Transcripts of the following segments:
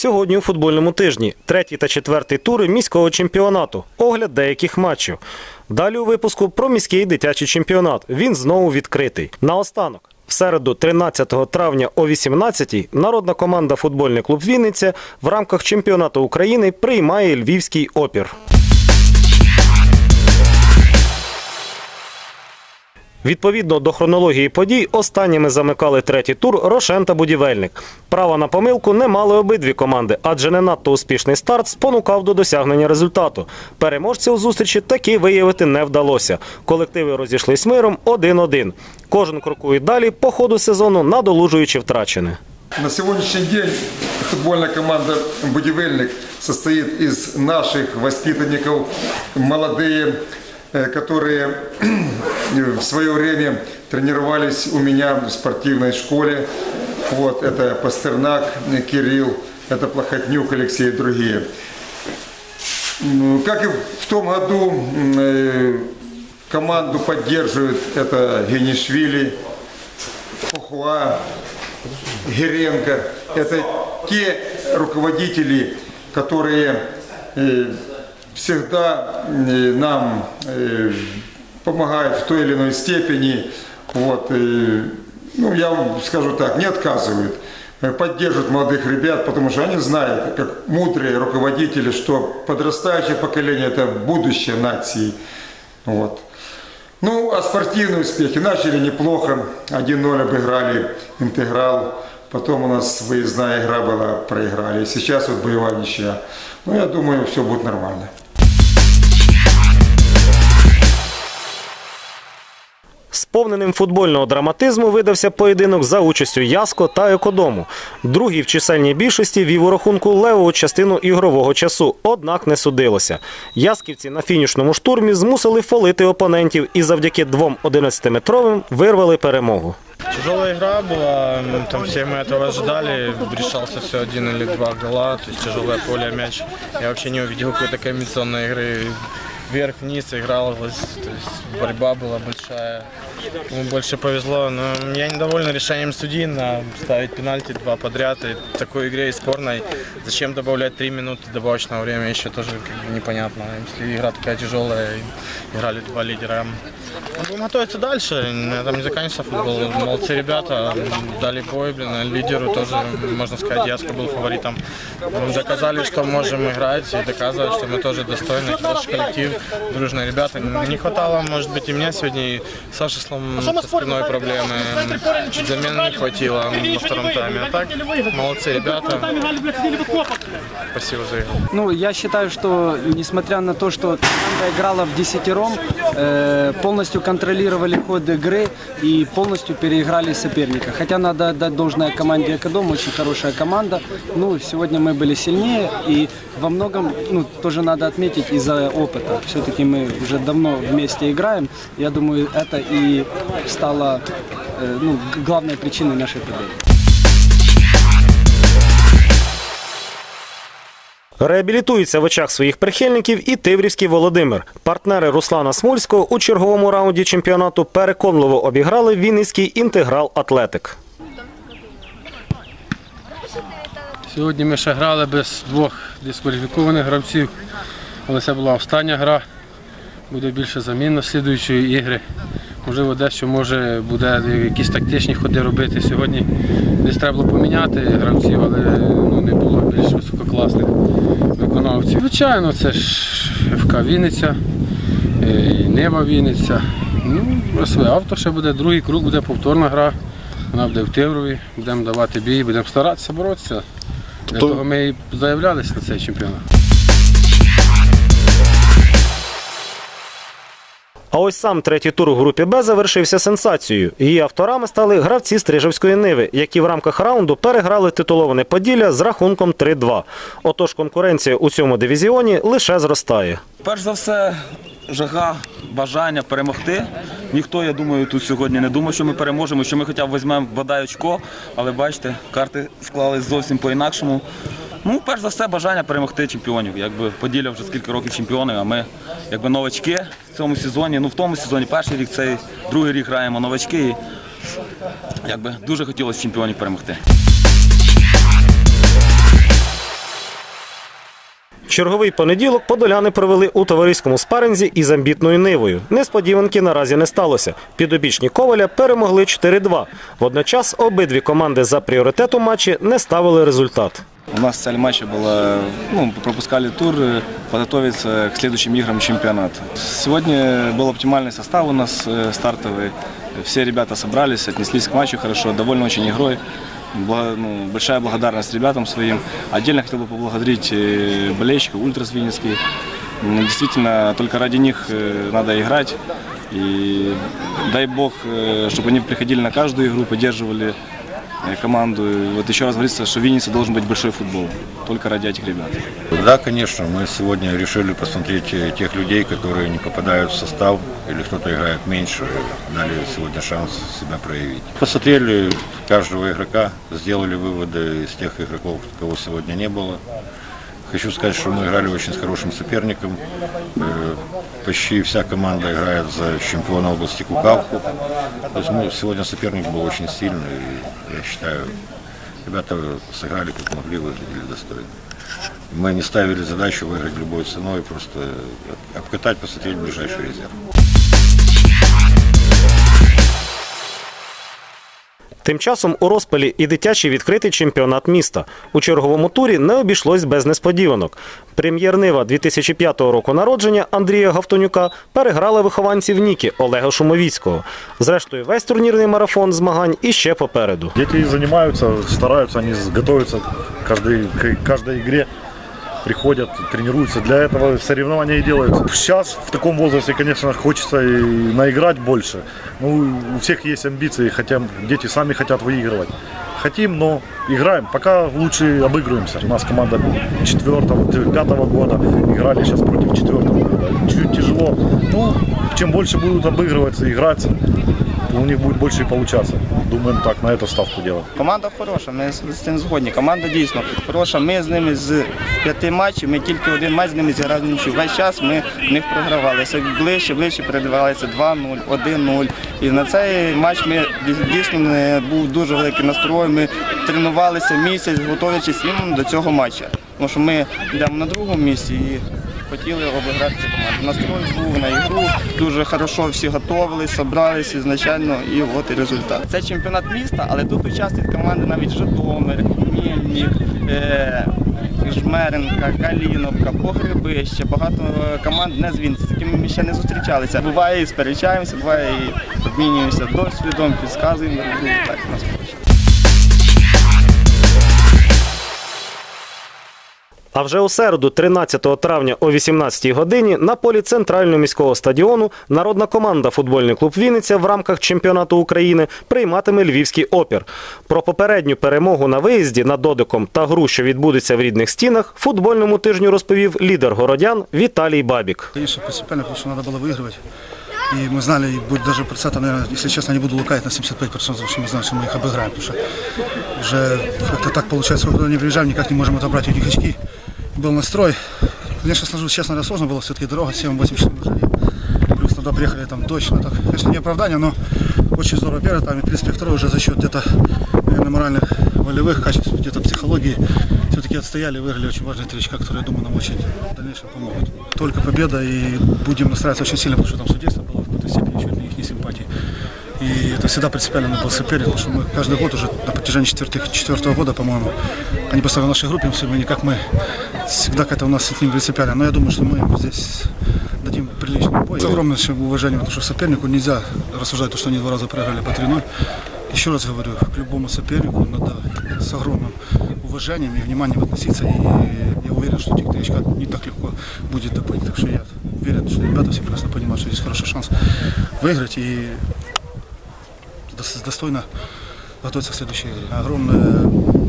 Сьогодні у футбольному тижні третій та четвертий тури міського чемпіонату. Огляд деяких матчів. Далі у випуску про міський дитячий чемпіонат. Він знову відкритий. Наостанок. В середу, 13 травня о 18-й, народна команда футбольний клуб Вінниця в рамках чемпіонату України приймає львівський опір. Відповідно до хронології подій, останніми замикали третій тур Рошен та Будівельник. Права на помилку не мали обидві команди, адже не надто успішний старт спонукав до досягнення результату. Переможців зустрічі таки виявити не вдалося. Колективи розійшлись миром 1-1. Кожен крокує далі по ходу сезону, надолужуючи втрачене. На сегодняшний день футбольная команда «Будивельник» состоит из наших воспитанников, молодые, которые в свое время тренировались у меня в спортивной школе. Вот, это Пастернак э, Кирилл, это Плохотнюк Алексей и другие. Ну, Как и в том году э, команду поддерживает это Генишвили, Хохуа, Геренко. Это те руководители, которые э, всегда э, нам э, помогают в той или иной степени. Вот, э, ну, я вам скажу так, не отказывают. Поддерживают молодых ребят, потому что они знают, как мудрые руководители, что подрастающее поколение – это будущее нации. Вот. Ну, а спортивные успехи начали неплохо. 1-0 обыграли интеграл. Потом у нас выездная игра была, проиграли. Сейчас вот боевая ничья. Ну, я думаю, все будет нормально. Сповненим футбольного драматизму видався поєдинок за участю Яско та Екодому. Другий в чисельній більшості вів у рахунку леву частину ігрового часу, однак не судилося. Ясківці на фінішному штурмі змусили фолити опонентів і завдяки двом 11-метровим вирвали перемогу. Тяжелая игра была, м, там все мы этого ожидали, решался все один или два гола, то есть тяжелое поле, мяч. Я вообще не увидел какой-то комбинационной игры. Вверх-вниз игралось, то есть борьба была большая. Ему больше повезло, но я недоволен решением судьи на ставить пенальти два подряд. И в такой игре и спорной зачем добавлять три минуты добавочного времени, еще тоже как бы непонятно. Если игра такая тяжелая, играли два лидера. Будем готовиться дальше. На не заканчивается футбол. Молодцы ребята, дали бой, блин, лидеру тоже, можно сказать, Яско был фаворитом. Мы доказали, что можем играть и доказывать, что мы тоже достойны, хороший коллектив, дружные ребята. Не хватало, может быть, и меня сегодня, и Саша Слом со спиной проблемы. Чуть замен не хватило во втором тайме. А так, молодцы ребята. Спасибо за игру. Ну, я считаю, что несмотря на то, что команда играла в десятером, э, полностью контролировали ход игры и полностью переиграли соперника. Хотя надо отдать должное команде Экодом, очень хорошая команда. Ну, сегодня мы были сильнее и во многом, ну, тоже надо отметить из-за опыта. Все-таки мы уже давно вместе играем. Я думаю, это и стало э, ну, г- главной причиной нашей победы. Реабілітується в очах своїх прихильників і Тиврівський Володимир. Партнери Руслана Смольського у черговому раунді чемпіонату переконливо обіграли Вінницький інтеграл Атлетик. Сьогодні ми ще грали без двох дискваліфікованих гравців, але це була остання гра. Буде більше замін на слідуючої ігри. Можливо, дещо може буде якісь тактичні ходи робити. Сьогодні десь треба було поміняти гравців, але ну, не було більш висококласних виконавців. Звичайно, це ж ФК Вінниця, е, і Нева Вінниця. Ну, своє авто ще буде, другий круг буде повторна гра. Вона буде в Тиврові, будемо давати бій, будемо старатися боротися. Для того ми і заявлялися на цей чемпіонат. А ось сам третій тур у групі Б завершився сенсацією. Її авторами стали гравці Стрижевської Ниви, які в рамках раунду переграли титуловане Поділля з рахунком 3-2. Отож конкуренція у цьому дивізіоні лише зростає. Перш за все, жага, бажання перемогти. Ніхто, я думаю, тут сьогодні не думав, що ми переможемо, що ми хоча б візьмемо бодай очко, але бачите, карти склались зовсім по-інакшому. Ну, перш за все, бажання перемогти чемпіонів. Якби поділя вже скільки років чемпіонів, а ми якби новачки в цьому сезоні. Ну в тому сезоні перший рік, цей другий рік граємо новачки. І якби дуже хотілося чемпіонів перемогти. Черговий понеділок подоляни провели у товариському спаринзі із амбітною нивою. Несподіванки наразі не сталося. Підопічні Коваля перемогли 4-2. Водночас обидві команди за пріоритет у матчі не ставили результат. У нас цель матча была, ну, пропускали тур, э, подготовиться к следующим играм чемпионата. Сегодня был оптимальный состав у нас э, стартовый. Все ребята собрались, отнеслись к матчу хорошо, довольны очень игрой. Бла- ну, большая благодарность ребятам своим. Отдельно хотел бы поблагодарить э, болельщиков Ультрас Винницкий. М, Действительно, только ради них э, надо играть. И дай бог, э, чтобы они приходили на каждую игру, поддерживали э, команду. И вот еще раз говорится, что в Виннице должен быть большой футбол. Только ради этих ребят. Да, конечно, мы сегодня решили посмотреть э, тех людей, которые не попадают в состав или кто-то играет меньше, дали сегодня шанс себя проявить. Посмотрели каждого игрока, сделали выводы из тех игроков, кого сегодня не было. Хочу сказать, что мы играли очень с хорошим соперником. Э, Почти вся команда играет за чемпиона области Кукавку. То есть мы, сегодня соперник был очень сильный. И, я считаю, ребята сыграли как могли, выглядели достойно. Мы не ставили задачу выиграть любой ценой, просто обкатать, посмотреть ближайший резерв. Тим часом у розпалі і дитячий відкритий чемпіонат міста. У черговому турі не обійшлось без несподіванок. Прем'єр Нива 2005 року народження Андрія Гавтонюка переграла вихованців Ніки Олега Шумовіцького. Зрештою, весь турнірний марафон змагань іще попереду. Дети занимаются, стараются, они готовятся к каждой, к каждой игре, приходят, тренируются. Для этого соревнования и делаются. Сейчас в таком возрасте, конечно, хочется и наиграть больше. Ну, у всех есть амбиции, хотя дети сами хотят выигрывать. Хотим, но играем. Пока лучше обыгрываемся. У нас команда четвертого, пятого года играли сейчас против четвертого года. Чуть тяжело. Ну, чем больше будут обыгрываться, играться, то у них будет больше и получаться. Думаем так, на эту ставку делаем. Команда хороша, ми з цим згодні. Команда дійсно хороша. Ми з ними з п'яти матчів, ми тільки один матч з ними зіграли нічого. Весь час ми в них програвали. Ближче, ближче передавалися 2-0, 1-0. І на цей матч ми дійсно не був дуже великий настрой. Ми тренувалися місяць, готуючись до цього матчу. Тому що ми йдемо на другому місці і хотіли обіграти цю команду. Настрой був на ігру, дуже хорошо всі готувалися, зібралися ізначально, і от і результат. Це чемпіонат міста, але тут участвують команди навіть Житомир, Хмельник, е- Жмеренка, Каліновка, Погребище, багато е, команд не з Вінниці, з якими ми ще не зустрічалися. Буває і сперечаємося, буває і обмінюємося досвідом, підказуємо, так у А вже у середу, 13 травня о 18 годині, на полі центрального міського стадіону народна команда футбольний клуб Вінниця в рамках чемпіонату України прийматиме львівський опір. Про попередню перемогу на виїзді над Додиком та гру, що відбудеться в рідних стінах, футбольному тижню розповів лідер городян Віталій Бабік. Конечно, постепенно, потому что надо было выигрывать. И мы знали, и будет даже процентов, наверное, если честно, не буду лукавить на 75%, потому что мы знаем, что мы их обыграем. Потому что уже как-то так получается, когда не приезжаем, никак не можем отобрать у них очки. Был настрой. Конечно, сложно, честно говоря, сложно было все-таки дорога, 7-8 часов мы жили. Плюс туда приехали там точно. Так, конечно, не оправдание, но очень здорово первый там, и в принципе второй уже за счет где-то, наверное, моральных волевых качеств, где-то психологии все-таки отстояли, выиграли очень важные три очка, которые, я думаю, нам очень в дальнейшем помогут. Только победа и будем настраиваться очень сильно, потому что там судейство было в какой-то степени чуть ли их не симпатии. И это всегда принципиально был соперник, потому что мы каждый год уже на протяжении четвертых, четвертого года, по-моему, они постоянно в нашей группе, все, мы никак мы всегда как-то у нас с ним принципиально. Но я думаю, что мы здесь дадим приличный бой. С огромным уважением, потому что сопернику нельзя рассуждать, то, что они два раза проиграли по 3-0. Еще раз говорю, к любому сопернику надо с огромным уважением и вниманием относиться. И я уверен, что этих три очка не так легко будет добыть. Так что я уверен, что ребята все прекрасно понимают, что здесь хороший шанс выиграть и дос- достойно готовиться к следующей игре. Огромное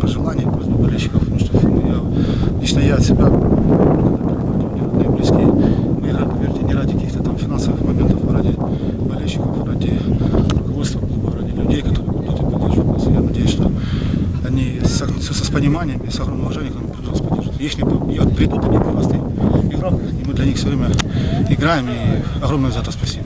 пожелание, просьба болельщиков, потому что я, лично я от себя, родные, близкие, мы играем, поверьте, не ради каких-то там финансовых моментов, а ради болельщиков, ради руководства ради людей, которые будут и поддерживают нас. Я надеюсь, что они с, с, с пониманием и с огромным уважением к нам придут нас поддержат. Их не, по- и придут, они классный игрок, и мы для них все время играем, и огромное за это спасибо.